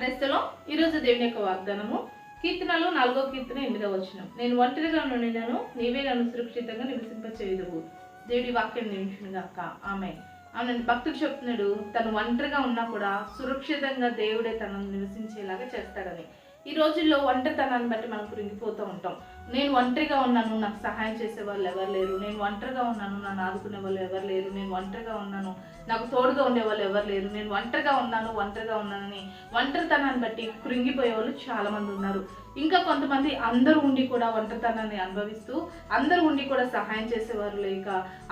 క్రైస్తలో ఈరోజు దేవుని యొక్క వాగ్దానము. కీర్తనలు నాలుగో కీర్తన ఎనిమిదో వచ్చిన నేను ఒంటరిగా నుండినను నీవే నన్ను సురక్షితంగా నివసింపచేయదు దేవుడి వాక్యం నిమిషం గాక. ఆమె ఆమె భక్తుడు చెప్తున్నాడు తను ఒంటరిగా ఉన్నా కూడా సురక్షితంగా దేవుడే తనను నివసించేలాగా చేస్తాడని. ఈ రోజుల్లో ఒంటరితనాన్ని బట్టి మనం కృంగిపోతూ ఉంటాం. నేను ఒంటరిగా ఉన్నాను నాకు సహాయం చేసే వాళ్ళు ఎవరు లేరు. నేను ఒంటరిగా ఉన్నాను నన్ను ఆదుకునే వాళ్ళు ఎవరు లేరు. నేను ఒంటరిగా ఉన్నాను నాకు తోడుగా ఉండే వాళ్ళు ఎవరు లేరు. నేను ఒంటరిగా ఉన్నాను ఒంటరిగా ఉన్నానని ఒంటరితనాన్ని బట్టి కృంగిపోయే వాళ్ళు చాలా మంది ఉన్నారు. ఇంకా కొంతమంది అందరూ ఉండి కూడా ఒంటరితనాన్ని అనుభవిస్తూ అందరూ ఉండి కూడా సహాయం చేసేవారు లేక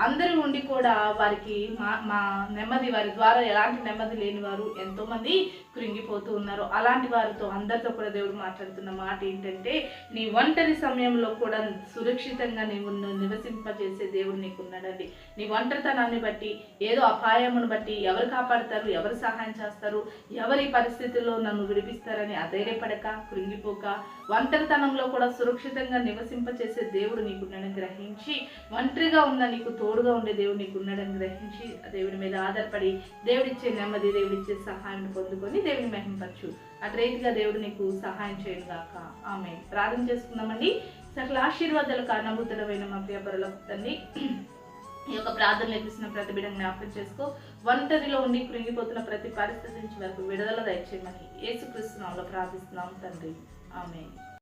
అందరూ ఉండి కూడా వారికి మా మా నెమ్మది వారి ద్వారా ఎలాంటి నెమ్మది లేని వారు ఎంతోమంది కృంగిపోతూ ఉన్నారు. అలాంటి వారితో అందరితో కూడా దేవుడు మాట్లాడుతున్న మాట ఏంటంటే నీ ఒంటరి సమయం సమయంలో కూడా సురక్షితంగా నీవు నివసింపజేసే దేవుడు నీకున్నాడండి. నీ ఒంటరితనాన్ని బట్టి ఏదో అపాయమును బట్టి ఎవరు కాపాడతారు ఎవరు సహాయం చేస్తారు ఎవరి పరిస్థితుల్లో నన్ను విడిపిస్తారని అధైర్యపడక కృంగిపోక ఒంటరితనంలో కూడా సురక్షితంగా నివసింపచేసే దేవుడు నీకున్నాడని గ్రహించి ఒంటరిగా ఉన్న నీకు తోడుగా ఉండే దేవుడు నీకున్నాడని గ్రహించి దేవుడి మీద ఆధారపడి దేవుడిచ్చే నెమ్మది దేవుడిచ్చే సహాయం పొందుకొని దేవుని మహింపచ్చు అటు రీతిగా దేవుడు నీకు సహాయం చేయను గాక ఆమె ప్రార్థన చేసుకుందామండి. సకల ఆశీర్వాదాలు కారణభూతులమైన మా ప్రియపరులకు తండ్రి ఈ యొక్క ప్రార్థన లభిస్తున్న ప్రతి బిడ్డ జ్ఞాపకం చేసుకో. ఒంటరిలో ఉండి కృంగిపోతున్న ప్రతి పరిస్థితి నుంచి వరకు విడుదల దయచేయమని యేసుక్రీస్తు ప్రార్థిస్తున్నాం తండ్రి. ఆమె